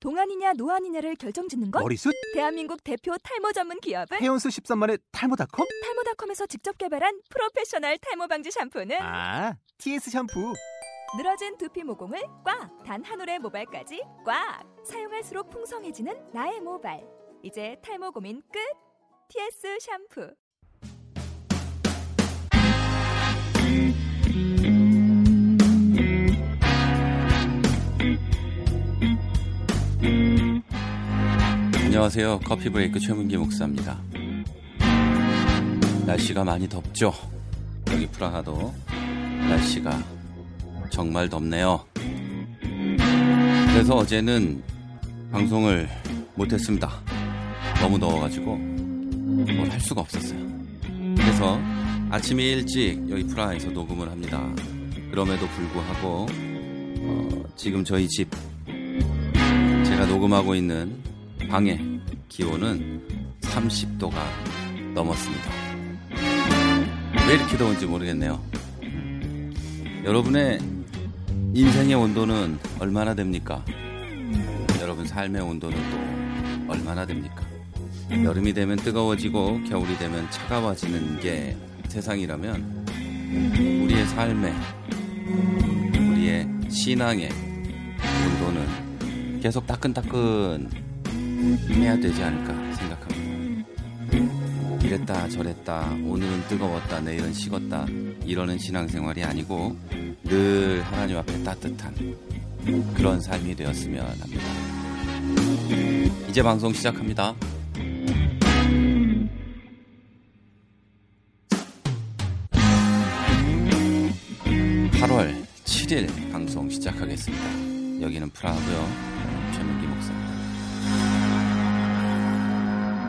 동안이냐 노안이냐를 결정짓는 것? 머리숱? 대한민국 대표 탈모 전문 기업은 헤어스 13만의 탈모닷컴? 탈모닷컴에서 직접 개발한 프로페셔널 탈모 방지 샴푸는 아, TS 샴푸. 늘어진 두피 모공을 꽉! 단 한 올의 모발까지 꽉! 사용할수록 풍성해지는 나의 모발. 이제 탈모 고민 끝! TS 샴푸. 안녕하세요. 커피 브레이크 최문기 목사입니다. 날씨가 많이 덥죠? 여기 프라하도 날씨가 정말 덥네요. 그래서 어제는 방송을 못했습니다. 너무 더워가지고 뭘 할 수가 없었어요. 그래서 아침에 일찍 여기 프라하에서 녹음을 합니다. 그럼에도 불구하고 어, 지금 저희 집 제가 녹음하고 있는 방의 기온은 30도가 넘었습니다. 왜 이렇게 더운지 모르겠네요. 여러분의 인생의 온도는 얼마나 됩니까? 여러분 삶의 온도는 또 얼마나 됩니까? 여름이 되면 뜨거워지고 겨울이 되면 차가워지는 게 세상이라면 우리의 삶의 우리의 신앙의 온도는 계속 따끈따끈 해야 되지 않을까 생각합니다. 이랬다 저랬다 오늘은 뜨거웠다 내일은 식었다 이러는 신앙생활이 아니고 늘 하나님 앞에 따뜻한 그런 삶이 되었으면 합니다. 이제 방송 시작합니다. 8월 7일 방송 시작하겠습니다. 여기는 프라하고요. 최문기 목사입니다.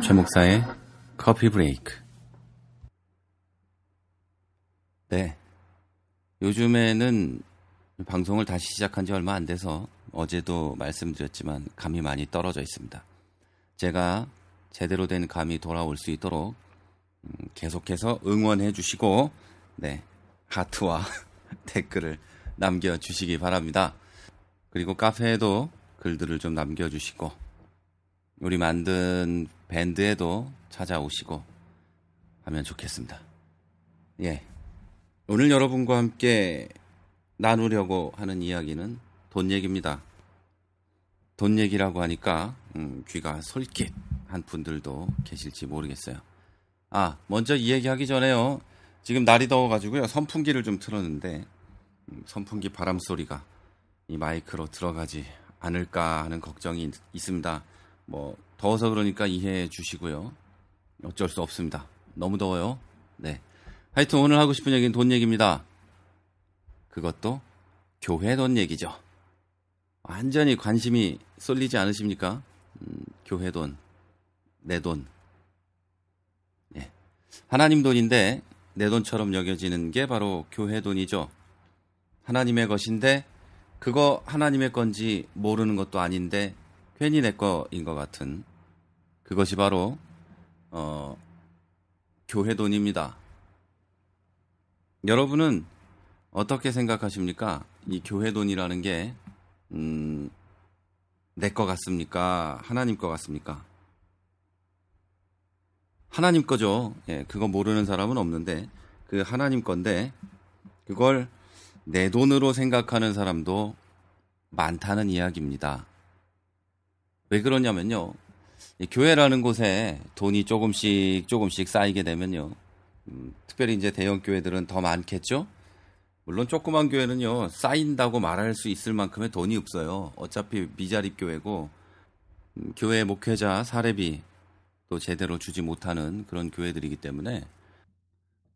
최 목사의 커피 브레이크. 네. 요즘에는 방송을 다시 시작한 지 얼마 안 돼서 어제도 말씀드렸지만 감이 많이 떨어져 있습니다. 제가 제대로 된 감이 돌아올 수 있도록 음, 계속해서 응원해 주시고 네. 하트와 댓글을 남겨 주시기 바랍니다. 그리고 카페에도 글들을 좀 남겨 주시고 우리 만든 밴드에도 찾아오시고 하면 좋겠습니다. 예. 오늘 여러분과 함께 나누려고 하는 이야기는 돈 얘기입니다. 돈 얘기라고 하니까 음, 귀가 솔깃한 분들도 계실지 모르겠어요. 아, 먼저 이 얘기 하기 전에요. 지금 날이 더워가지고요. 선풍기를 좀 틀었는데 음, 선풍기 바람 소리가 이 마이크로 들어가지 않을까 하는 걱정이 있습니다. 뭐 더워서 그러니까 이해해 주시고요. 어쩔 수 없습니다. 너무 더워요. 네. 하여튼 오늘 하고 싶은 얘기는 돈 얘기입니다. 그것도 교회 돈 얘기죠. 완전히 관심이 쏠리지 않으십니까? 음, 교회 돈, 내 돈. 예. 하나님 돈인데 내 돈처럼 여겨지는 게 바로 교회 돈이죠. 하나님의 것인데 그거 하나님의 건지 모르는 것도 아닌데 괜히 내 거인 것 같은 그것이 바로 어, 교회 돈입니다. 여러분은 어떻게 생각하십니까? 이 교회 돈이라는 게 음, 내 거 같습니까? 하나님 거 같습니까? 하나님 거죠. 예, 그거 모르는 사람은 없는데 그 하나님 건데 그걸 내 돈으로 생각하는 사람도 많다는 이야기입니다. 왜 그러냐면요. 교회라는 곳에 돈이 조금씩 조금씩 쌓이게 되면요. 음, 특별히 이제 대형 교회들은 더 많겠죠. 물론 조그만 교회는요 쌓인다고 말할 수 있을 만큼의 돈이 없어요. 어차피 미자립 교회고 음, 교회 목회자 사례비 또 제대로 주지 못하는 그런 교회들이기 때문에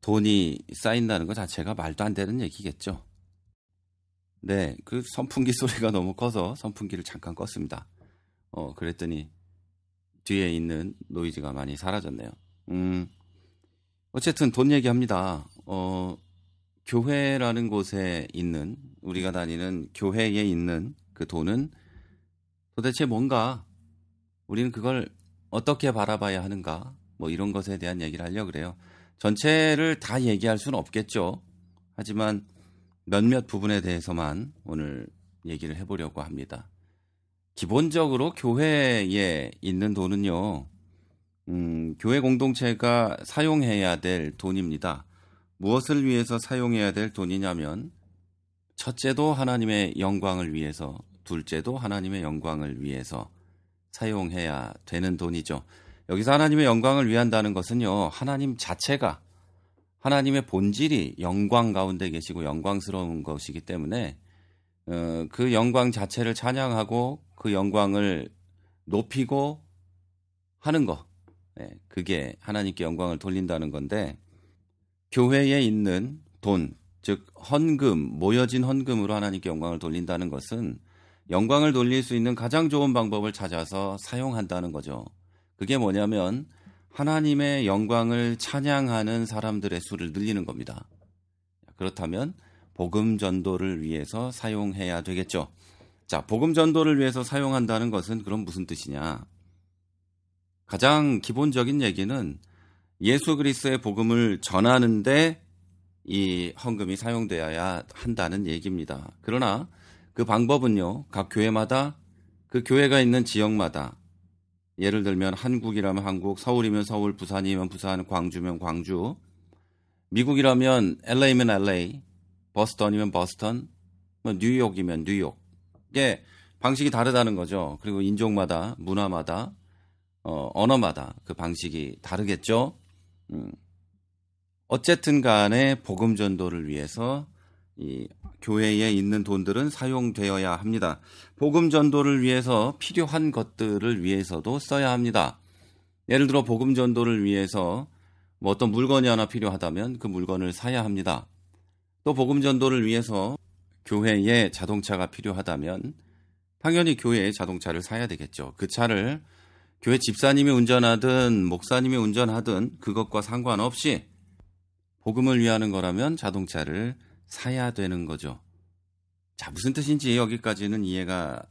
돈이 쌓인다는 것 자체가 말도 안 되는 얘기겠죠. 네, 그 선풍기 소리가 너무 커서 선풍기를 잠깐 껐습니다. 어, 그랬더니 뒤에 있는 노이즈가 많이 사라졌네요. 음, 어쨌든 돈 얘기합니다. 어, 교회라는 곳에 있는, 우리가 다니는 교회에 있는 그 돈은 도대체 뭔가 우리는 그걸 어떻게 바라봐야 하는가 뭐 이런 것에 대한 얘기를 하려고 그래요. 전체를 다 얘기할 수는 없겠죠. 하지만 몇몇 부분에 대해서만 오늘 얘기를 해보려고 합니다. 기본적으로 교회에 있는 돈은요, 음, 교회 공동체가 사용해야 될 돈입니다. 무엇을 위해서 사용해야 될 돈이냐면, 첫째도 하나님의 영광을 위해서, 둘째도 하나님의 영광을 위해서 사용해야 되는 돈이죠. 여기서 하나님의 영광을 위한다는 것은요, 하나님 자체가 하나님의 본질이 영광 가운데 계시고 영광스러운 것이기 때문에 어, 그 영광 자체를 찬양하고 그 영광을 높이고 하는 거. 네, 그게 하나님께 영광을 돌린다는 건데 교회에 있는 돈, 즉 헌금, 모여진 헌금으로 하나님께 영광을 돌린다는 것은 영광을 돌릴 수 있는 가장 좋은 방법을 찾아서 사용한다는 거죠. 그게 뭐냐면 하나님의 영광을 찬양하는 사람들의 수를 늘리는 겁니다. 그렇다면 복음 전도를 위해서 사용해야 되겠죠. 자, 복음 전도를 위해서 사용한다는 것은 그럼 무슨 뜻이냐? 가장 기본적인 얘기는 예수 그리스도의 복음을 전하는데 이 헌금이 사용되어야 한다는 얘기입니다. 그러나 그 방법은요, 각 교회마다 그 교회가 있는 지역마다 예를 들면 한국이라면 한국, 서울이면 서울, 부산이면 부산, 광주면 광주, 미국이라면 LA면 LA, 버스턴이면 버스턴, 뭐 뉴욕이면 뉴욕. 이게 방식이 다르다는 거죠. 그리고 인종마다, 문화마다, 어, 언어마다 그 방식이 다르겠죠. 음. 어쨌든 간에 복음 전도를 위해서 이 교회에 있는 돈들은 사용되어야 합니다. 복음 전도를 위해서 필요한 것들을 위해서도 써야 합니다. 예를 들어 복음 전도를 위해서 뭐 어떤 물건이 하나 필요하다면 그 물건을 사야 합니다. 또 복음 전도를 위해서 교회에 자동차가 필요하다면 당연히 교회에 자동차를 사야 되겠죠. 그 차를 교회 집사님이 운전하든 목사님이 운전하든 그것과 상관없이 복음을 위하는 거라면 자동차를 사야 되는 거죠. 자, 무슨 뜻인지 여기까지는 이해가,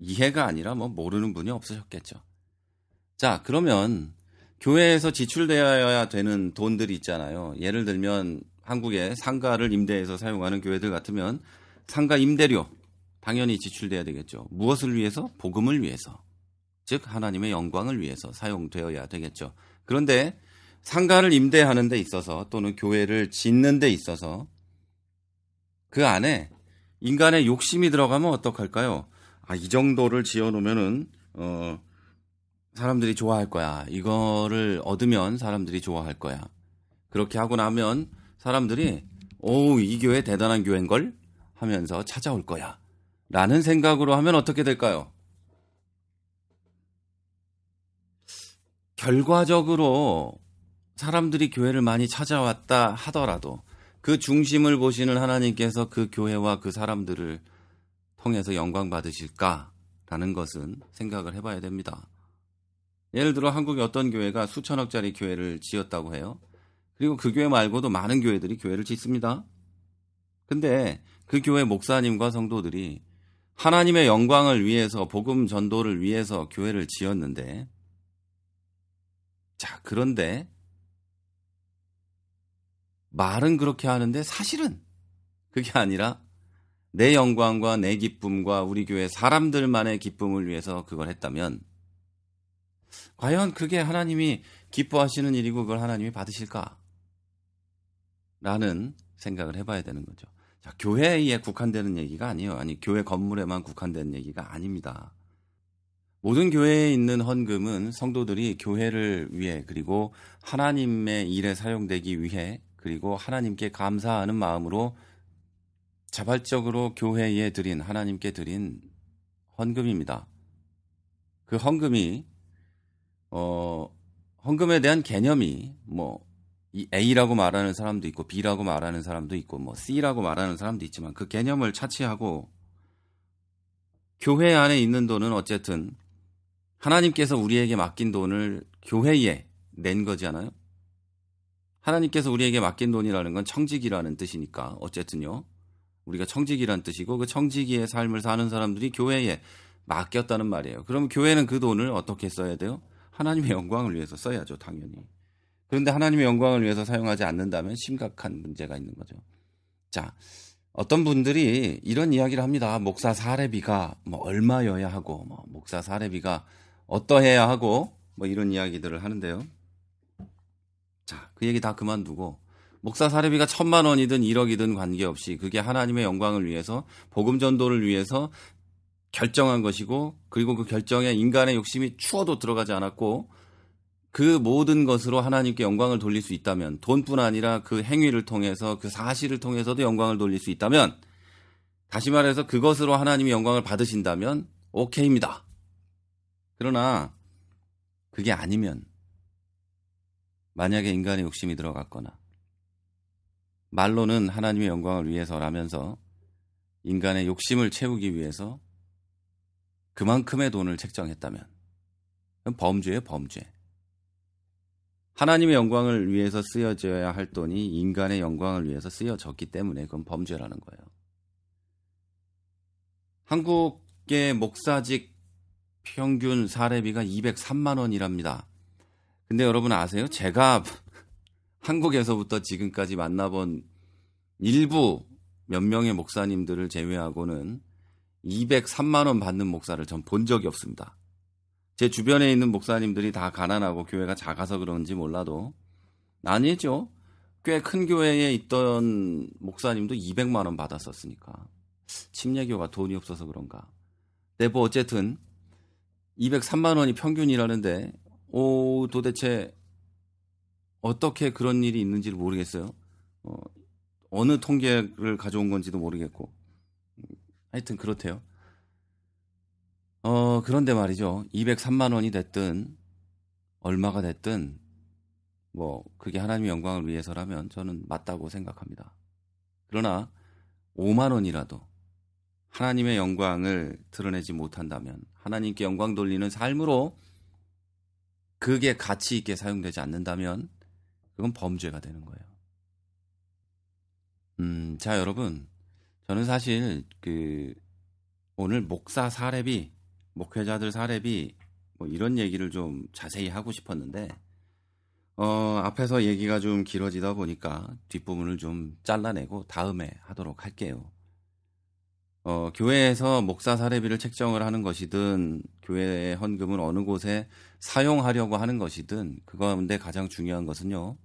이해가 아니라 뭐 모르는 분이 없으셨겠죠. 자, 그러면 교회에서 지출되어야 되는 돈들이 있잖아요. 예를 들면 한국의 상가를 임대해서 사용하는 교회들 같으면 상가 임대료 당연히 지출돼야 되겠죠. 무엇을 위해서? 복음을 위해서. 즉 하나님의 영광을 위해서 사용되어야 되겠죠. 그런데 상가를 임대하는 데 있어서 또는 교회를 짓는 데 있어서 그 안에 인간의 욕심이 들어가면 어떡할까요? 아, 이 정도를 지어 놓으면은 어 사람들이 좋아할 거야. 이거를 얻으면 사람들이 좋아할 거야. 그렇게 하고 나면 사람들이 오, 이 교회 대단한 교회인 걸 하면서 찾아올 거야. 라는 생각으로 하면 어떻게 될까요? 결과적으로 사람들이 교회를 많이 찾아왔다 하더라도 그 중심을 보시는 하나님께서 그 교회와 그 사람들을 통해서 영광 받으실까라는 것은 생각을 해봐야 됩니다. 예를 들어 한국의 어떤 교회가 수천억짜리 교회를 지었다고 해요. 그리고 그 교회 말고도 많은 교회들이 교회를 짓습니다. 근데 그 교회 목사님과 성도들이 하나님의 영광을 위해서 복음 전도를 위해서 교회를 지었는데 자, 그런데 말은 그렇게 하는데 사실은 그게 아니라 내 영광과 내 기쁨과 우리 교회 사람들만의 기쁨을 위해서 그걸 했다면 과연 그게 하나님이 기뻐하시는 일이고 그걸 하나님이 받으실까? 라는 생각을 해봐야 되는 거죠. 자, 교회에 국한되는 얘기가 아니에요. 아니, 교회 건물에만 국한되는 얘기가 아닙니다. 모든 교회에 있는 헌금은 성도들이 교회를 위해 그리고 하나님의 일에 사용되기 위해 그리고 하나님께 감사하는 마음으로 자발적으로 교회에 드린 하나님께 드린 헌금입니다. 그 헌금이 어 헌금에 대한 개념이 뭐 A라고 말하는 사람도 있고 B라고 말하는 사람도 있고 뭐 C라고 말하는 사람도 있지만 그 개념을 차치하고 교회 안에 있는 돈은 어쨌든 하나님께서 우리에게 맡긴 돈을 교회에 낸 거잖아요. 하나님께서 우리에게 맡긴 돈이라는 건 청직이라는 뜻이니까 어쨌든요. 우리가 청직이라는 뜻이고 그 청지기의 삶을 사는 사람들이 교회에 맡겼다는 말이에요. 그럼 교회는 그 돈을 어떻게 써야 돼요? 하나님의 영광을 위해서 써야죠, 당연히. 그런데 하나님의 영광을 위해서 사용하지 않는다면 심각한 문제가 있는 거죠. 자, 어떤 분들이 이런 이야기를 합니다. 목사 사례비가 뭐 얼마여야 하고, 뭐 목사 사례비가 어떠해야 하고, 뭐 이런 이야기들을 하는데요. 자, 그 얘기 다 그만두고, 목사 사례비가 천만 원이든 1억이든 관계없이 그게 하나님의 영광을 위해서, 복음 전도를 위해서 결정한 것이고, 그리고 그 결정에 인간의 욕심이 추워도 들어가지 않았고, 그 모든 것으로 하나님께 영광을 돌릴 수 있다면 돈뿐 아니라 그 행위를 통해서 그 사실을 통해서도 영광을 돌릴 수 있다면 다시 말해서 그것으로 하나님이 영광을 받으신다면 오케이입니다. 그러나 그게 아니면 만약에 인간의 욕심이 들어갔거나 말로는 하나님의 영광을 위해서라면서 인간의 욕심을 채우기 위해서 그만큼의 돈을 책정했다면 범죄예요, 범죄. 하나님의 영광을 위해서 쓰여져야 할 돈이 인간의 영광을 위해서 쓰여졌기 때문에 그건 범죄라는 거예요. 한국의 목사직 평균 사례비가 203만 원이랍니다. 근데 여러분 아세요? 제가 한국에서부터 지금까지 만나본 일부 몇 명의 목사님들을 제외하고는 203만 원 받는 목사를 전 본 적이 없습니다. 제 주변에 있는 목사님들이 다 가난하고 교회가 작아서 그런지 몰라도 아니죠. 꽤 큰 교회에 있던 목사님도 200만 원 받았었으니까 침례교가 돈이 없어서 그런가. 네, 뭐 어쨌든 203만 원이 평균이라는데 오 도대체 어떻게 그런 일이 있는지를 모르겠어요. 어, 어느 통계를 가져온 건지도 모르겠고 하여튼 그렇대요. 어, 그런데 말이죠. 203만 원이 됐든 얼마가 됐든 뭐 그게 하나님의 영광을 위해서라면 저는 맞다고 생각합니다. 그러나 5만 원이라도 하나님의 영광을 드러내지 못한다면 하나님께 영광 돌리는 삶으로 그게 가치 있게 사용되지 않는다면 그건 범죄가 되는 거예요. 음, 자 여러분, 저는 사실 그 오늘 목사 사례비 목회자들 사례비 뭐 이런 얘기를 좀 자세히 하고 싶었는데 어, 앞에서 얘기가 좀 길어지다 보니까 뒷부분을 좀 잘라내고 다음에 하도록 할게요. 어, 교회에서 목사 사례비를 책정을 하는 것이든 교회의 헌금을 어느 곳에 사용하려고 하는 것이든 그 가운데 가장 중요한 것은요.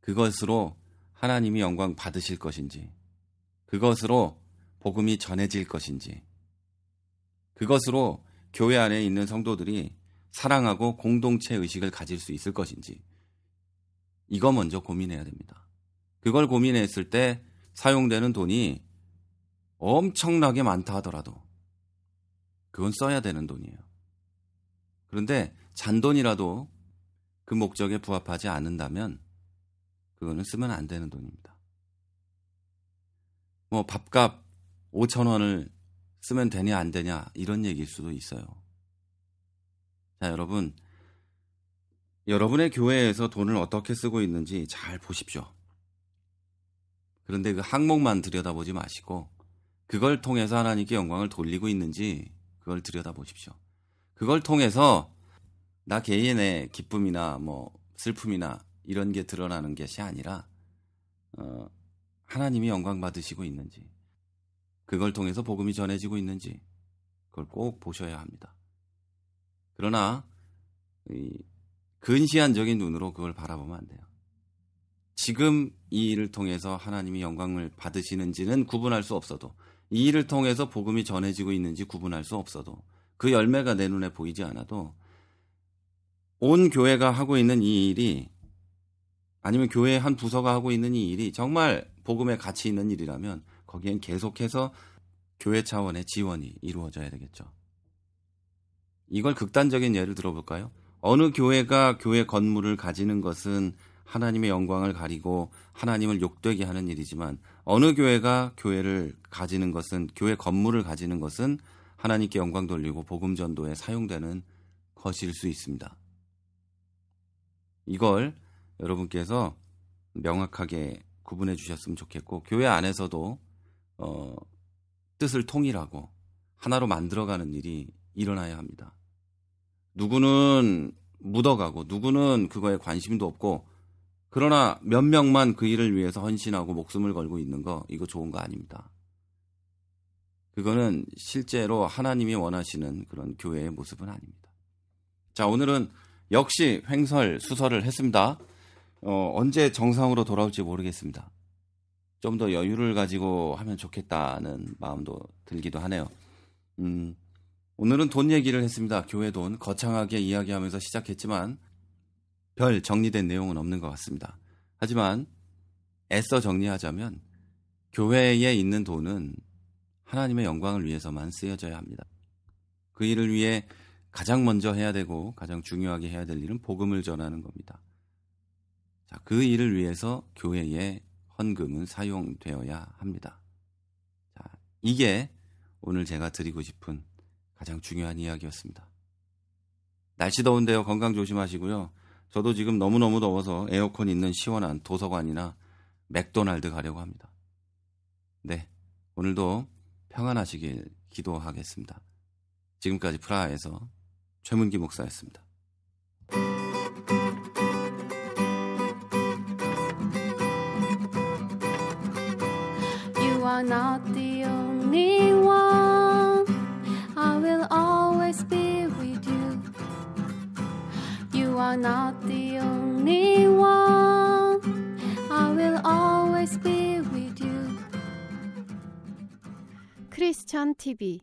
그것으로 하나님이 영광 받으실 것인지 그것으로 복음이 전해질 것인지 그것으로 교회 안에 있는 성도들이 사랑하고 공동체 의식을 가질 수 있을 것인지 이거 먼저 고민해야 됩니다. 그걸 고민했을 때 사용되는 돈이 엄청나게 많다 하더라도 그건 써야 되는 돈이에요. 그런데 잔돈이라도 그 목적에 부합하지 않는다면 그거는 쓰면 안 되는 돈입니다. 뭐 밥값 5천 원을 쓰면 되냐 안 되냐 이런 얘기일 수도 있어요. 자, 여러분. 여러분의 교회에서 돈을 어떻게 쓰고 있는지 잘 보십시오. 그런데 그 항목만 들여다보지 마시고 그걸 통해서 하나님께 영광을 돌리고 있는지 그걸 들여다보십시오. 그걸 통해서 나 개인의 기쁨이나 뭐 슬픔이나 이런 게 드러나는 것이 아니라 어, 하나님이 영광 받으시고 있는지 그걸 통해서 복음이 전해지고 있는지 그걸 꼭 보셔야 합니다. 그러나 근시안적인 눈으로 그걸 바라보면 안 돼요. 지금 이 일을 통해서 하나님이 영광을 받으시는지는 구분할 수 없어도 이 일을 통해서 복음이 전해지고 있는지 구분할 수 없어도 그 열매가 내 눈에 보이지 않아도 온 교회가 하고 있는 이 일이 아니면 교회 한 부서가 하고 있는 이 일이 정말 복음에 가치 있는 일이라면 거기엔 계속해서 교회 차원의 지원이 이루어져야 되겠죠. 이걸 극단적인 예를 들어볼까요? 어느 교회가 교회 건물을 가지는 것은 하나님의 영광을 가리고 하나님을 욕되게 하는 일이지만 어느 교회가 교회를 가지는 것은 교회 건물을 가지는 것은 하나님께 영광 돌리고 복음 전도에 사용되는 것일 수 있습니다. 이걸 여러분께서 명확하게 구분해 주셨으면 좋겠고 교회 안에서도 어, 뜻을 통일하고 하나로 만들어가는 일이 일어나야 합니다. 누구는 묻어가고 누구는 그거에 관심도 없고 그러나 몇 명만 그 일을 위해서 헌신하고 목숨을 걸고 있는 거 이거 좋은 거 아닙니다. 그거는 실제로 하나님이 원하시는 그런 교회의 모습은 아닙니다. 자, 오늘은 역시 횡설 수설을 했습니다. 어, 언제 정상으로 돌아올지 모르겠습니다. 좀 더 여유를 가지고 하면 좋겠다는 마음도 들기도 하네요. 음, 오늘은 돈 얘기를 했습니다. 교회 돈 거창하게 이야기하면서 시작했지만 별 정리된 내용은 없는 것 같습니다. 하지만 애써 정리하자면 교회에 있는 돈은 하나님의 영광을 위해서만 쓰여져야 합니다. 그 일을 위해 가장 먼저 해야 되고 가장 중요하게 해야 될 일은 복음을 전하는 겁니다. 자, 그 일을 위해서 교회의 헌금은 사용되어야 합니다. 자, 이게 오늘 제가 드리고 싶은 가장 중요한 이야기였습니다. 날씨 더운데요. 건강 조심하시고요. 저도 지금 너무너무 더워서 에어컨 있는 시원한 도서관이나 맥도날드 가려고 합니다. 네. 오늘도 평안하시길 기도하겠습니다. 지금까지 프라하에서 최문기 목사였습니다. are not the only one. I will always be with you. You are not the only one. I will always be with you. 크리스천 TV